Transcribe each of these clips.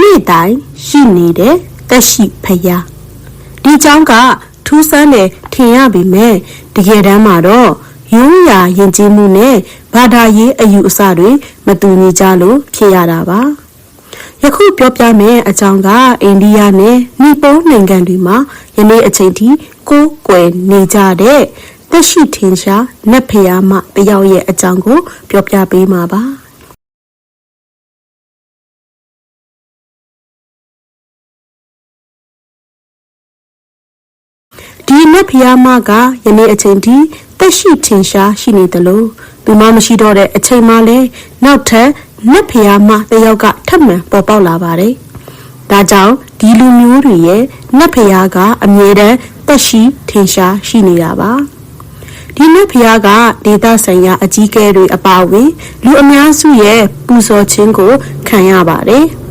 နေ့တိုင်ရှိနေတဲ့တက်ရှိဖယားဒီเจ้าကထူးဆန်းတယ်ထင်ရပေမဲ့တကယ်တမ်းမှာတော့ရိုးရာယဉ်ကျေးမှုနဲ့ဘာသာရေးအယူအဆတွေမတူညီကြလို့ဖြစ်ရတာပါယခုပြောပြမယ့်အကြောင်းကအိန္ဒိယနဲ့နီပေါနိုင်ငံတွေမှာယနေ့အချိန်ထိကိုးကွယ်နေကြတဲ့တက်ရှိထင်ရှားနတ်ဖျားမတယောက်ရဲ့အကြောင်းကို ပြောပြပေးမှာပါ ဒီနတ်ဖျားမကယနေ့အချိန်ထိတက်ရှိထင်ရှားရှိနေတယ်လို့သူမမရှိတော့တဲ့အချိန်မှလည်းနောက်ထပ်နတ်ဖျားမတစ်ယောက်ကထပ်မံပေါ်ပေါက်လာပါတယ်။ဒါကြောင့်ဒီလူမျိုးတွေရဲ့နတ်ဖျားကအမြဲတမ်းတက်ရှိထင်ရှားရှိနေတာပါ။ဒီနတ်ဖျားကဒေသဆိုင်ရာအကြီးအကဲတွေအပါအဝင်လူအများစုရဲ့ပူဇော်ခြင်းကိုခံရပါတယ်။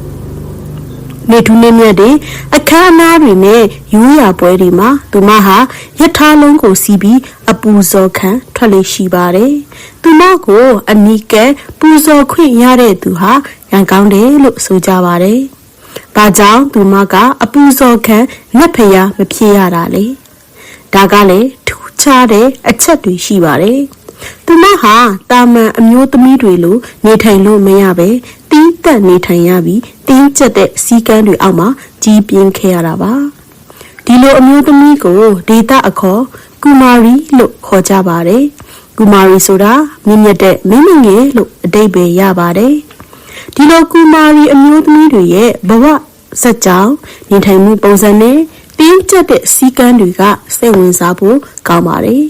နေထူးနေမြတ်တွေအခမ်းအနားတွေနဲ့ရိုးရာပွဲတွေမှာသူမဟာယထာလုံးကိုစီးပြီးအပူဇော်ခံထွက်လေရှိပါတယ်။သူမကိုအနီးကပ်ပူဇော်ခွင့်ရတဲ့သူဟာရန်ကောင်းတယ်လို့ဆိုကြပါတယ်။ဒါကြောင့်သူမကအပူဇော်ခံနတ်ဖျားမဖြစ်ရတာလေ။ဒါကလည်းထူးခြားတဲ့အချက်တွေရှိပါတယ်။သူမဟာတာမန်အမျိုးသမီးတွေလိုနေထိုင်လို့မရပဲ တီးတက်နေထိုင်ရပြီးတင်းကျပ်တဲ့စီကန်းတွေအောက်မှာကြီးပြင်းခဲ့ရတာပါဒီလိုအမျိုးသမီးကိုဒေတာအခေါ်ကူမာရီလို့ခေါ်ကြပါတယ်ကူမာရီဆိုတာမြင့်မြတ်တဲ့မင်းမငယ်လို့အတိတ်ပဲရပါတယ်ဒီလိုကူမာရီအမျိုးသမီးတွေရဲ့ဘဝစက်ကြောင်းနေထိုင်မှုပုံစံနဲ့တင်းကျပ်တဲ့စီကန်းတွေကစိတ်ဝင်စားဖို့ကောင်းပါတယ်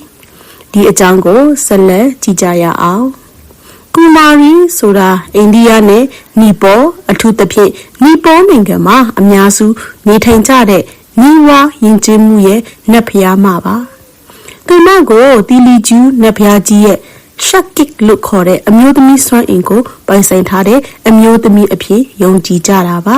ဒီအကြောင်းကိုဆက်လက်ကြည့်ကြရအောင်ကူမာရီ ဆိုတာအိန္ဒိယနဲ့နီပေါအထူးသဖြင့်နီပေါနိုင်ငံမှာအများစုနေထိုင်ကြတဲ့နီဝါယဉ်ကျေးမှုရဲ့နတ်ဖျားမှာပါသူမကိုတီလီကျူးနတ်ဖျားကြီးရဲ့ရှက်ကစ်လို့ခေါ်တဲ့အမျိုးသမီးစွမ်းအင်ကိုပိုင်ဆိုင်ထားတဲ့အမျိုးသမီးအဖြစ်ယုံကြည်ကြတာပါ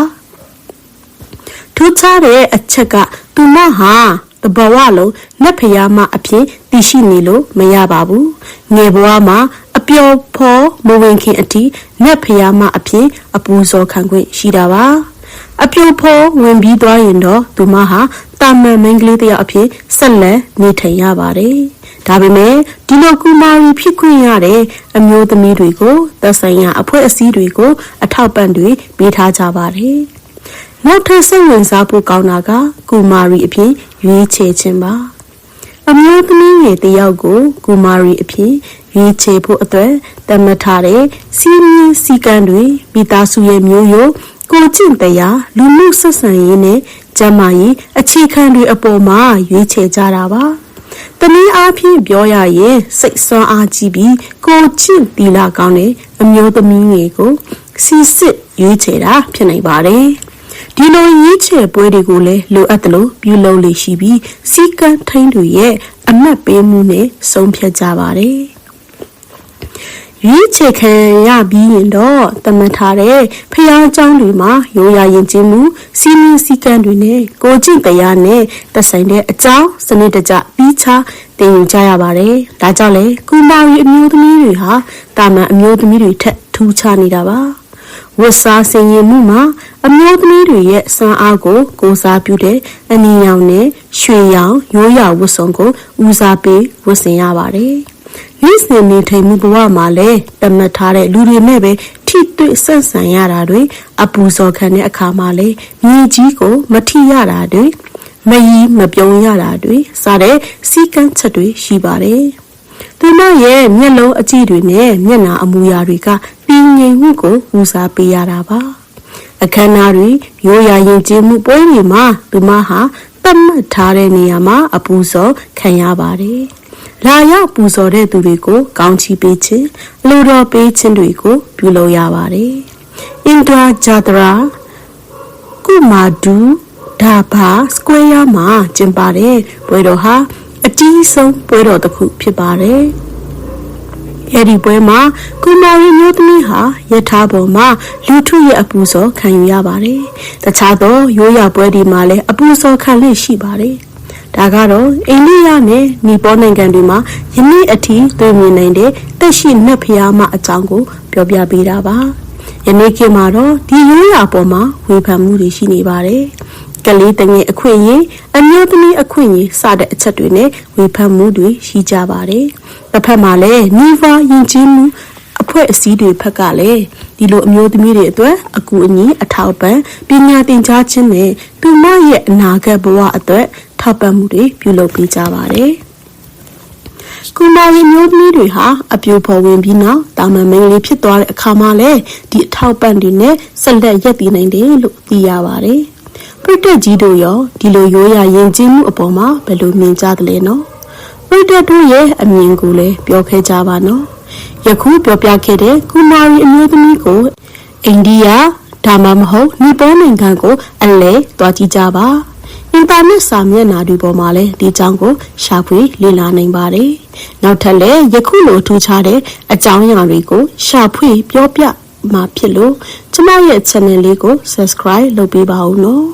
ထူးခြားတဲ့အချက်ကသူမဟာတဘဝလုံးနတ်ဖျားမအဖြစ်တည်ရှိနေလို့မရပါဘူးငယ်ဘဝမှာအ ပျော်ဖော်မဝင်ခင်အထိနတ်ဖျားမအဖြစ်အပူဇော်ခံခွင့်ရှိတာပါအပျော်ဖော်ဝင်ပြီးသွားရင်တော့သူမဟာတာမန်မိန်းကလေးတစ်ယောက်အဖြစ်ဆက်လက်နေထိုင်ရပါတယ်ဒါပေမဲ့ဒီလိုကူမာရီဖြစ်ခွင့်ရတဲ့အမျိုးသမီးတွေကိုသက်ဆိုင်ရာအဖွဲ့အစည်းတွေကို အထောက်ပံ့တွေပေးထားကြပါတယ်နောက်ထပ်စိတ်ဝင်စားဖို့ကောင်းတာကကူမာရီအဖြစ်ရွေးချယ်ခြင်းပါအမျိုးသမီးငယ်တယောက်ကိုကူမာရီအဖြစ် ရွေးချယ်ဖို့အတွက်တတ်မှတ်ထားတဲ့စီမင်းစည်းကမ်းတွေမိသားစုရဲ့မျိုးရိုးကိုကျင့်တရားလူမှုဆက်ဆံရေးနဲ့ကျန်းမာရေးအခြေခံတွေအပေါ်မှာရွေးချယ်ကြတာပါ။တနည်းအားဖြင့်ပြောရရင်စိတ်ဆွမ်းအားကြီးပြီးကိုကျင့်တီလာကောင်းတဲ့အမျိုးသမီးငယ်ကိုစီစစ်ရွေးချယ်တာဖြစ်နိုင်ပါတယ်။ဒီလိုရွေးချယ်ပွဲတွေကိုလည်းလိုအပ်တယ်လို့ပြုလုပ်လေရှိပြီးစီကံထိန်တွေရဲ့အမတ်ပေးမှုနဲ့ဆုံးဖြတ်ကြပါတယ်။ ရွေးချယ်ခံရပြီးရင်တော့တမန်ထားတဲ့ဖျားเจ้าတွေမှာရိုးရာရင်ကျင်းမှုစီမင်းစည်းကမ်းတွေနဲ့ကိုကျင့်တရားနဲ့သက်ဆိုင်တဲ့အကြောင်းစနစ်တကျပြီးခြားသင်ယူကြရပါတယ်။ဒါကြောင့်လေကုမာရီအမျိုးသမီးတွေဟာတာမန်အမျိုးသမီးတွေထက်ထူးခြားနေတာပါ။ဝတ်စားဆင်ရင်မှုမှာအမျိုးသမီးတွေရဲ့စွမ်းအားကိုကိုစားပြုတဲ့အနီရောင်နဲ့ရွှေရောင်ရိုးရာဝတ်စုံကိုဦးစားပေးဝတ်ဆင်ရပါတယ်။ နေ့စဉ်နေထိုင်မှုဘဝမှာလည်းတမတ်ထားတဲ့လူတွေနဲ့ပဲထိတွေ့ဆက်ဆံရတာတွေအပူဇော်ခံတဲ့အခါမှာလည်းမြေကြီးကိုမထိရတာတွေမယီမပြုံးရတာတွေစတဲ့စီကန်းချက်တွေရှိပါတယ်။သူမရဲ့မျက်လုံးအကြည့်တွေနဲ့မျက်နှာအမူအရာတွေကတည်ငြိမ်မှုကိုဦးစားပေးရတာပါ။အခမ်းအနားတွေရိုးရာရင်ကျေးမှုပွဲတွေမှာသူမဟာတတ်မှတ်ထားတဲ့နေရာမှာအပူဇော်ခံရပါတယ်။ လာရောက်ပူဇော်တဲ့သူတွေကိုကောင်းချီးပေးခြင်းလူတော်ပေးခြင်းတွေကို ပြုလုပ်ရပါတယ်။အင်ဒရာဂျာဒရာကုမာဒူဒါဘာစကွဲယာမှာကျင်းပတဲ့ပွဲတော်ဟာအကြီးဆုံးပွဲတော်တစ်ခုဖြစ်ပါတယ်။အဲဒီပွဲမှာကုမာရီမျိုးသမီးဟာယထာပေါ်မှာလူထုရဲ့အပူဇော်ခံယူရပါတယ်။တခြားသောရိုးရာပွဲတွေမှာလည်းအပူဇော်ခံလေ့ရှိပါတယ်။ ဒါကတော့အိန္ဒိယနဲ့နီပေါနိုင်ငံတွေမှာယနေ့အထိတွေ့မြင်နိုင်တဲ့တက်ရှိနတ်ဖျားမအကြောင်းကိုပြောပြပေးတာပါယနေ့ခေတ်မှာတော့ဒီရိုးရာပေါ်မှာဝေဖန်မှုတွေရှိနေပါတယ်ကလေးတငယ်အခွင့်အရေးအမျိုးသမီးအခွင့်အရေးစတဲ့အချက်တွေနဲ့ဝေဖန်မှုတွေရှိကြပါတယ်တစ်ဖက်မှာလည်းနီဗာယဉ်ကျေးမှုအဖွဲ့အစည်းတွေဖက်ကလည်းဒီလိုအမျိုးသမီးတွေအတွက်အကူအညီအထောက်ပံ့ပညာသင်ကြားခြင်းနဲ့သူမရဲ့အနာဂတ်ဘဝအတွက် ထောက်ပံ့မှုတွေပြုလုပ်ပေးကြပါတယ်။ကုမာရီမျိုးသမီးတွေဟာအပြိုဖော်ဝင်ပြီးနောက်တာမန်မင်းလေးဖြစ်သွားတဲ့အခါမှာလည်းဒီအထောက်ပံ့တွေနဲ့ဆက်လက်ရပ်တည်နိုင်တယ်လို့သိရပါတယ်။ပြိတက်ကြီးတို့ရောဒီလိုရိုးရာယဉ်ကျေးမှုအပေါ်မှာဘယ်လိုမြင်ကြသလဲနော်။ပြိတက်တို့ရဲ့အမြင်ကိုလည်းပြောခဲ့ကြပါနော်။ယခုပြောပြခဲ့တဲ့ကုမာရီအမျိုးသမီးကိုအိန္ဒိယဒါမှမဟုတ်နီပေါနိုင်ငံကိုအလဲတွားကြည့်ကြပါ အင်တာနက်စာမျက်နှာတွေပေါ်မှာလည်းဒီအကြောင်းကိုရှာဖွေလေ့လာနိုင်ပါတယ်နောက်ထပ်လည်းယခုလိုထူးခြားတဲ့အကြောင်းအရာတွေကိုရှာဖွေပြောပြမှာဖြစ်လို့ကျမရဲ့ channel လေးကို subscribe လုပ်ပေးပါဦးနော်